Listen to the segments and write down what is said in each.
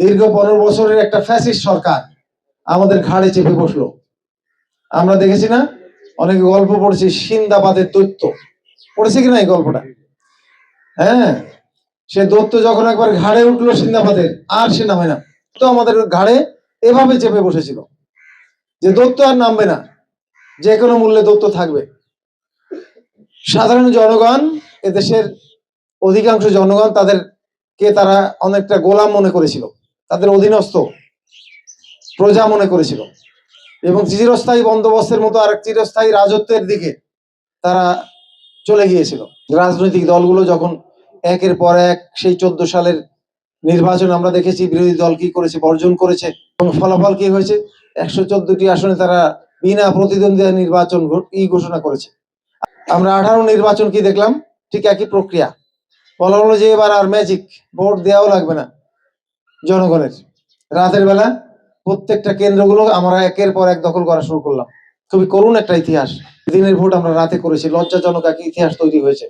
দীর্ঘ পনেরো বছরের একটা ফ্যাসিস্ট সরকার আমাদের ঘাড়ে চেপে বসল। আমরা দেখেছি না? অনেকে গল্প পড়েছি, সিন্দাবাদের দৈত্য। পড়েছে কিনা এই গল্পটা? হ্যাঁ? সে দৈত্য যখন একবার ঘাড়ে উঠল সিন্দাবাদের, আর সে নামে না। তো আমাদের ঘাড়ে এভাবে চেপে বসেছিল যে দৈত্য আর নামবে না। যে কোনো মূল্যে দৈত্য থাকবে। সাধারণ জনগণ, এদেশের অধিকাংশ জনগণ তাদেরকে তারা অনেকটা গোলাম মনে করেছিল। তাদের অধীনস্থ প্রজা মনে করেছিল। এবং চিরস্থায়ী বন্দোবস্তের মতো আরেক চিরস্থায়ী রাজত্বের দিকে তারা চলে গিয়েছিল। রাজনৈতিক দলগুলো যখন একের পর এক সেই চোদ্দ সালের নির্বাচন আমরা দেখেছি, বিরোধী দল কি করেছে, বর্জন করেছে, এবং ফলাফল কি হয়েছে, একশো চোদ্দটি আসনে তারা বিনা প্রতিদ্বন্দ্বিতা নির্বাচন ই ঘোষণা করেছে। আমরা আঠারো নির্বাচন কি দেখলাম? ঠিক একই প্রক্রিয়া। বলা হলো যে এবার আর ম্যাজিক ভোট দেওয়াও লাগবে না। জনগণের। রাতের বেলা প্রত্যেকটা কেন্দ্রগুলো আমরা একের পর এক দখল করা শুরু করলাম। খুবই করুণ একটা ইতিহাস। দিনের ভোট আমরা রাতে করেছি, লজ্জাজনক এক ইতিহাস তৈরি হয়েছে।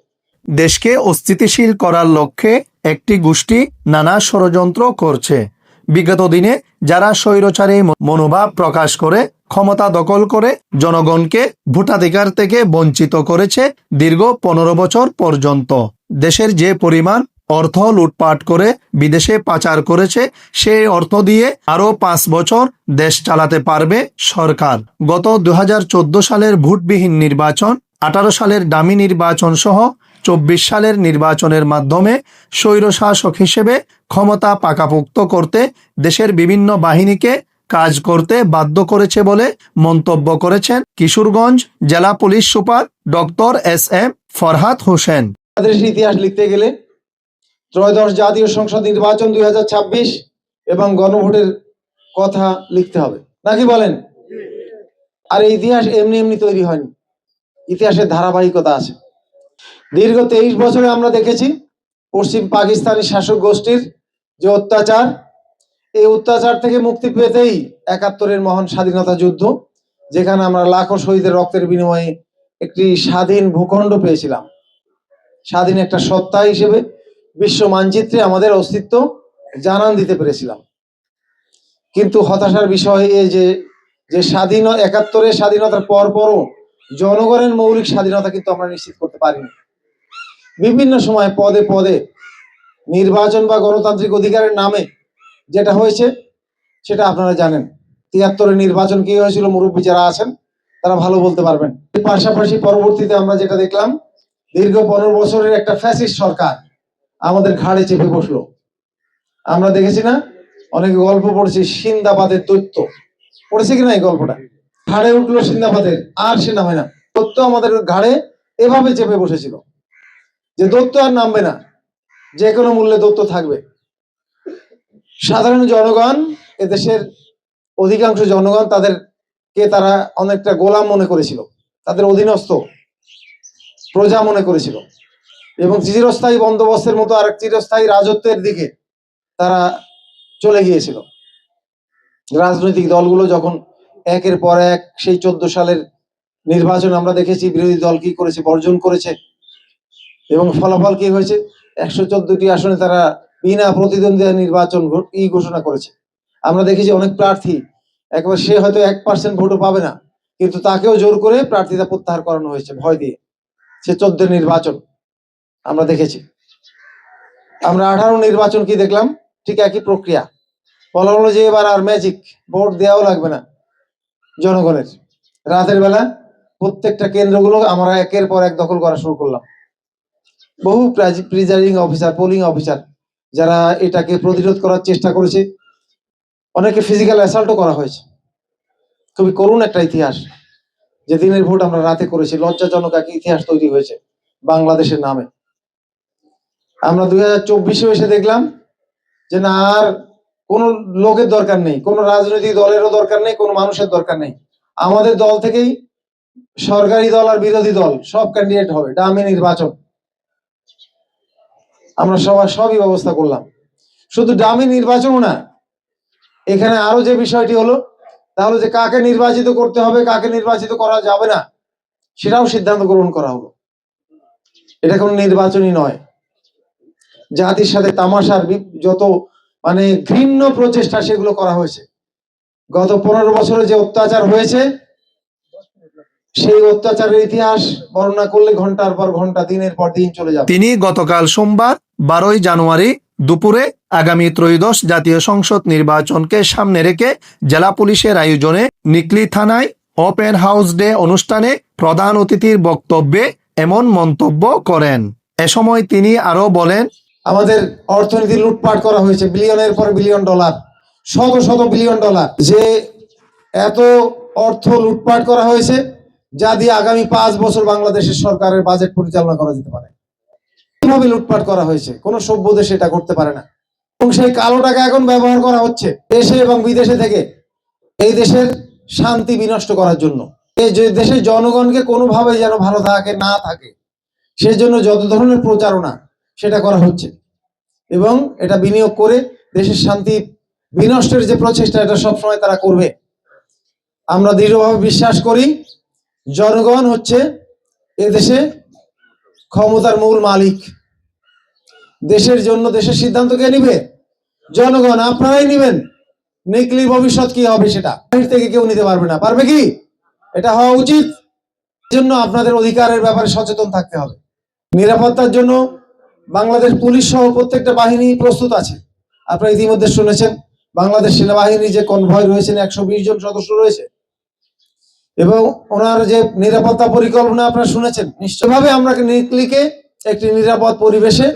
দেশকে অস্থিতিশীল করার লক্ষ্যে একটি গোষ্ঠী নানা ষড়যন্ত্র করছে। বিগত দিনে যারা স্বৈরচারী মনোভাব প্রকাশ করে, ক্ষমতা দখল করে, জনগণকে ভোটাধিকার থেকে বঞ্চিত করেছে দীর্ঘ পনেরো বছর পর্যন্ত। দেশের যে পরিমাণ অর্থ লুটপাট করে বিদেশে পাচার করেছে, সেই অর্থ দিয়ে আরও পাঁচ বছর দেশ চালাতে পারবে সরকার। গত দুহাজার চোদ্দ সালের ভোটবিহীন নির্বাচন, আঠারো সালের দামি নির্বাচন সহ চব্বিশ সালের নির্বাচনের মাধ্যমে স্বৈরশাসক হিসেবে ক্ষমতা পাকাপোক্ত করতে দেশের বিভিন্ন বাহিনীকে কাজ করতে বাধ্য করেছে বলে মন্তব্য করেছেন কিশোরগঞ্জ জেলা police super doctor S M Farhad Hossain. ইতিহাস লিখতে গেলে ত্রয়োদশ জাতীয় সংসদ নির্বাচন দু হাজার ছাব্বিশ এবং গণভোটের কথা লিখতে হবে। নাকি বলেন? আর ইতিহাস এমনি এমনি তৈরি হয়নি। ইতিহাসের ধারাবাহিকতা আছে। দীর্ঘ তেইশ বছরে আমরা দেখেছি পশ্চিম পাকিস্তানি শাসক গোষ্ঠীর যে অত্যাচার, এই অত্যাচার থেকে মুক্তি পেতেই একাত্তরের মহান স্বাধীনতা যুদ্ধ, যেখানে আমরা লাখো শহীদের রক্তের বিনিময়ে একটি স্বাধীন ভূখণ্ড পেয়েছিলাম। স্বাধীন একটা সত্তা হিসেবে বিশ্ব মানচিত্রে আমাদের অস্তিত্ব জানান দিতে পেরেছিলাম। কিন্তু হতাশার বিষয় এই যে যে স্বাধীন একাত্তরের স্বাধীনতার পর পরও জনগণের মৌলিক স্বাধীনতা কিন্তু আমরা নিশ্চিত করতে পারিনি। বিভিন্ন সময় পদে পদে নির্বাচন বা গণতান্ত্রিক অধিকারের নামে যেটা হয়েছে, সেটা আপনারা জানেন। তিয়াত্তরের নির্বাচন কি হয়েছিল, মুরব্বী যারা আছেন, তারা ভালো বলতে পারবেন। পাশাপাশি পরবর্তীতে আমরা যেটা দেখলাম, দীর্ঘ পনেরো বছরের একটা ফ্যাসিস্ট সরকার আমাদের ঘাড়ে চেপে বসল। আমরা দেখেছি না? অনেকে গল্প পড়েছি সিন্দাবাদের দৈত্য পড়েছে কিনা এই গল্পটা? ঘাড়ে উঠল সিন্দাবাদের, আর সে নামে না। দৈত্য আমাদের ঘাড়ে এভাবে চেপে বসেছিল যে দৈত্য আর নামবে না। যে কোনো মূল্যে দৈত্য থাকবে। সাধারণ জনগণ, এদেশের অধিকাংশ জনগণ তাদেরকে তারা অনেকটা গোলাম মনে করেছিল। তাদের অধীনস্থ প্রজা মনে করেছিল। এবং চিরস্থায়ী বন্দোবস্তের মতো আরেক চিরস্থায়ী রাজত্বের দিকে তারা চলে গিয়েছিল। রাজনৈতিক দলগুলো যখন একের পর এক সেই চোদ্দ সালের নির্বাচন আমরা দেখেছি, বিরোধী দল কি করেছে, বর্জন করেছে এবং ফলাফল কি হয়েছে? একশো চোদ্দটি আসনে তারা বিনা প্রতিদ্বন্দ্বিতা নির্বাচন ই ঘোষণা করেছে। আমরা দেখেছি অনেক প্রার্থী, একবার সে হয়তো এক পার্সেন্ট ভোটও পাবে না, কিন্তু তাকেও জোর করে প্রার্থিতা প্রত্যাহার করানো হয়েছে ভয় দিয়ে। সে চোদ্দের নির্বাচন। আমরা দেখেছি। আমরা আঠারো নির্বাচন কি দেখলাম? ঠিক একই প্রক্রিয়া। বলা হলো যে এবার আর ম্যাজিক ভোট দেওয়াও লাগবে না জনগণের। রাতের বেলা প্রত্যেকটা কেন্দ্রগুলো আমরা একের পর এক দখল করা শুরু করলাম। বহু প্রিজাইডিং অফিসার পোলিং অফিসার যারা এটাকে প্রতিরোধ করার চেষ্টা করেছে, অনেকে ফিজিক্যাল অ্যাসাল্টও করা হয়েছে। খুবই করুণ একটা ইতিহাস। যে দিনের ভোট আমরা রাতে করেছি, লজ্জাজনক এক ইতিহাস তৈরি হয়েছে বাংলাদেশের নামে। আমরা দুই হাজার চব্বিশে এসে দেখলাম যে না, আর কোনো লোকের দরকার নেই, কোনো রাজনৈতিক দলেরও দরকার নেই, কোনো মানুষের দরকার নেই। আমাদের দল থেকেই সরকারি দল আর বিরোধী দল সব ক্যান্ডিডেট হবে ডামি নির্বাচন। আমরা সবার সবই ব্যবস্থা করলাম। শুধু ডামি নির্বাচনও না, এখানে আরও যে বিষয়টি হলো, তাহলে যে কাকে নির্বাচিত করতে হবে, কাকে নির্বাচিত করা যাবে না, সেটাও সিদ্ধান্ত গ্রহণ করা হলো। এটা কোনো নির্বাচনই নয়। জাতির সাথে তামাশার যত মানে ঘৃণ্য প্রচেষ্টা সেগুলো করা হয়েছে। গত পনেরো বছরে যে অত্যাচার হয়েছে, সেই অত্যাচারের ইতিহাস বর্ণনা করলে ঘণ্টার পর ঘণ্টা, দিনের পর দিন চলে যাবে। তিনি গতকাল সোমবার, বারোই জানুয়ারি দুপুরে আগামী ত্রয়োদশ জাতীয় সংসদ নির্বাচনকে সামনে রেখে জেলা পুলিশের আয়োজনে নিকলি থানায় ওপেন হাউস ডে অনুষ্ঠানে প্রধান অতিথির বক্তব্যে এমন মন্তব্য করেন। এ সময় তিনি আরও বলেন আমাদের অর্থনীতি লুটপাট করা হয়েছে, বিলিয়নের পর বিলিয়ন ডলার, শত শত বিলিয়ন ডলার। যে এত অর্থ লুটপাট করা হয়েছে, যা দিয়ে আগামী পাঁচ বছর বাংলাদেশের সরকারের বাজেট পরিচালনা করা যেতে পারে। কীভাবে লুটপাট করা হয়েছে? কোন সভ্য দেশ এটা করতে পারে না। এবং সেই কালো টাকা এখন ব্যবহার করা হচ্ছে দেশে এবং বিদেশে থেকে এই দেশের শান্তি বিনষ্ট করার জন্য। এই যে দেশের জনগণকে কোনোভাবে যেন ভালো থাকে, না থাকে সেই জন্য যত ধরনের প্রচারণা সেটা করা হচ্ছে। এবং এটা বিনিয়োগ করে দেশের শান্তি বিনষ্টের যে প্রচেষ্টা, এটা সবসময় তারা করবে। আমরা দৃঢ়ভাবে বিশ্বাস করি, জনগণ হচ্ছে এদেশে ক্ষমতার মূল মালিক। দেশের জন্য দেশের সিদ্ধান্ত কে নিবে? জনগণ, আপনারাই নিবেন। নিকলির ভবিষ্যৎ কি হবে সেটা? বাহির থেকে কেউ নিতে পারবে না। পারবে কি? এটা হওয়া উচিত। জন্য আপনাদের অধিকারের ব্যাপারে সচেতন থাকতে হবে। নিরাপত্তার জন্য বাংলাদেশ পুলিশ সহ প্রত্যেকটা বাহিনী প্রস্তুত আছে। আপনারা ইতিমধ্যে শুনেছেন, বাংলাদেশ সেনাবাহিনী যে কনভয় রয়েছেন একশো বিশ জন সদস্য রয়েছে। এবং ওনার যে নিরাপত্তা পরিকল্পনা আপনারা শুনেছেন, নিশ্চয়ভাবে আমরা নিকলিকে একটি নিরাপদ পরিবেশে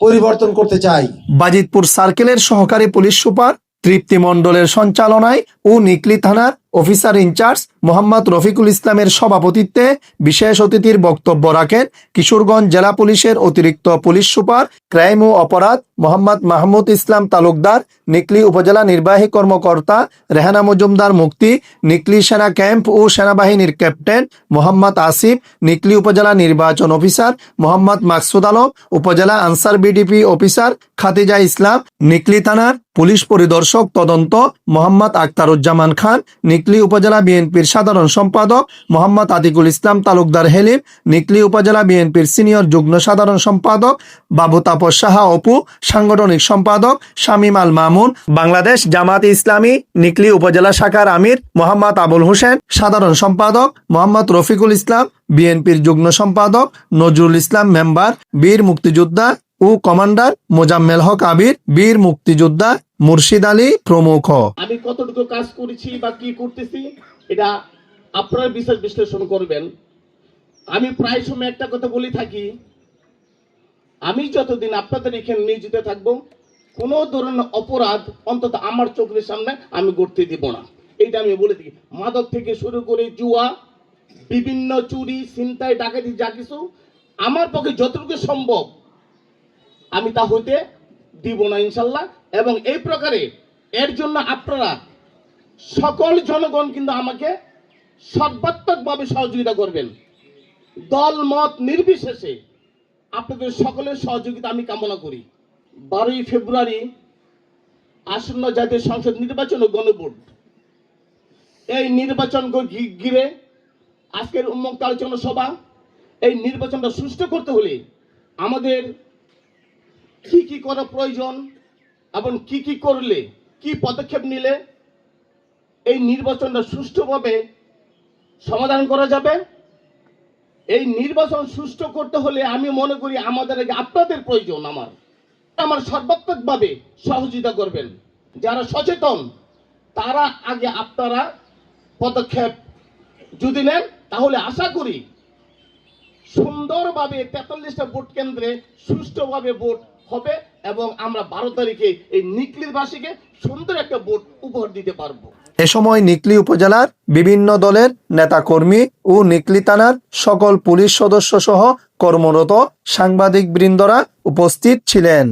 পরিবর্তন করতে চাই। বাজিতপুর সার্কেলের সহকারী পুলিশ সুপার, তৃপ্তি মণ্ডলের সঞ্চালনায় ও নিকলি থানার অফিসার ইনচার্জ মোহাম্মদ রফিকুল ইসলামের সভাপতিত্বে বিশেষ অতিথির বক্তব্য রাখেন কিশোরগঞ্জ জেলা পুলিশের অতিরিক্ত পুলিশ সুপার ক্রাইম ও অপরাধ মোহাম্মদ মাহমুদ ইসলাম তালুকদার, নিকলি উপজেলা নির্বাহী কর্মকর্তা রেহানা মজুমদার মুক্তি, নিকলি সেনা ক্যাম্প ও সেনাবাহিনীর ক্যাপ্টেন মোহাম্মদ আসিফ, নিকলি উপজেলা নির্বাচন অফিসার মোহাম্মদ মাকসুদ আলম, উপজেলা আনসার বিডিপি অফিসার খাতিজা ইসলাম, নিকলি থানার পুলিশ পরিদর্শক তদন্ত মোহাম্মদ আক্তারুজ্জামান খান, নিকলি উপজেলা বিএনপির সাধারণ সম্পাদক মোহাম্মদ আতিকুল ইসলাম তালুকদার হেলিম, নিকলি উপজেলা বিএনপির সিনিয়র যুগ্ম সাধারণ সম্পাদক বাবু তাপস সাহা অপু, সাংগঠনিক সম্পাদক শামীম আল মামুন, বাংলাদেশ জামাত ইসলামী নিকলি উপজেলা শাখার আমির মোহাম্মদ আবুল হোসেন, সাধারণ সম্পাদক মোহাম্মদ রফিকুল ইসলাম, বিএনপির যুগ্ম সম্পাদক নজরুল ইসলাম মেম্বার, বীর মুক্তিযোদ্ধা ও কমান্ডার মোজাম্মেল হক আবির বীর মুক্তিযোদ্ধা মুর্শিদ আলী প্রমুখ। আমি কতটুকু কাজ করেছি বা কি করতেছি, এটা আপনারা বিশেষ বিশ্লেষণ করবেন। আমি প্রায় সময় একটা কথা বলে থাকি, আমি যতদিন আপনাদের এখানে নিয়োজিত থাকব, কোনো ধরনের অপরাধ অন্তত আমার চোখের সামনে আমি করতে দিব না। এইটা আমি বলে থাকি। মাদক থেকে শুরু করে জুয়া, বিভিন্ন চুরি, ছিনতাই, ডাকাতি, যা কিছু, আমার পক্ষে যতটুকু সম্ভব আমি তা হইতে দিব না ইনশাল্লাহ। এবং এই প্রকারে এর জন্য আপনারা সকল জনগণ কিন্তু আমাকে সর্বাত্মকভাবে সহযোগিতা করবেন। দল, মত নির্বিশেষে আপনাদের সকলের সহযোগিতা আমি কামনা করি। বারোই ফেব্রুয়ারি আসন্ন জাতীয় সংসদ নির্বাচন ও গণভোট। এই নির্বাচন ঘিরে আজকের উন্মুক্ত আলোচনা সভা, এই নির্বাচনটা সুষ্ঠু করতে হলে আমাদের কি কি করা প্রয়োজন এবং কি কি করলে, কি পদক্ষেপ নিলে এই নির্বাচনটা সুষ্ঠুভাবে সমাধান করা যাবে? এই নির্বাচন সুষ্ঠু করতে হলে আমি মনে করি আমাদের আগে আপনাদের প্রয়োজন আমার। আমার সর্বাত্মকভাবে সহযোগিতা করবেন। যারা সচেতন, তারা আগে আপনারা পদক্ষেপ যদি নেন, তাহলে আশা করি সুন্দরভাবে তেতাল্লিশটা ভোট কেন্দ্রে সুষ্ঠুভাবে ভোট হবে এবং আমরা বারো তারিখে এই নিকলিরবাসীকে সুন্দর একটা ভোট উপহার দিতে পারব। এ সময় নিকলি উপজেলার বিভিন্ন দলের নেতাকর্মী ও নিকলি থানার সকল পুলিশ সদস্য সহ কর্মরত সাংবাদিক বৃন্দরা উপস্থিত ছিলেন।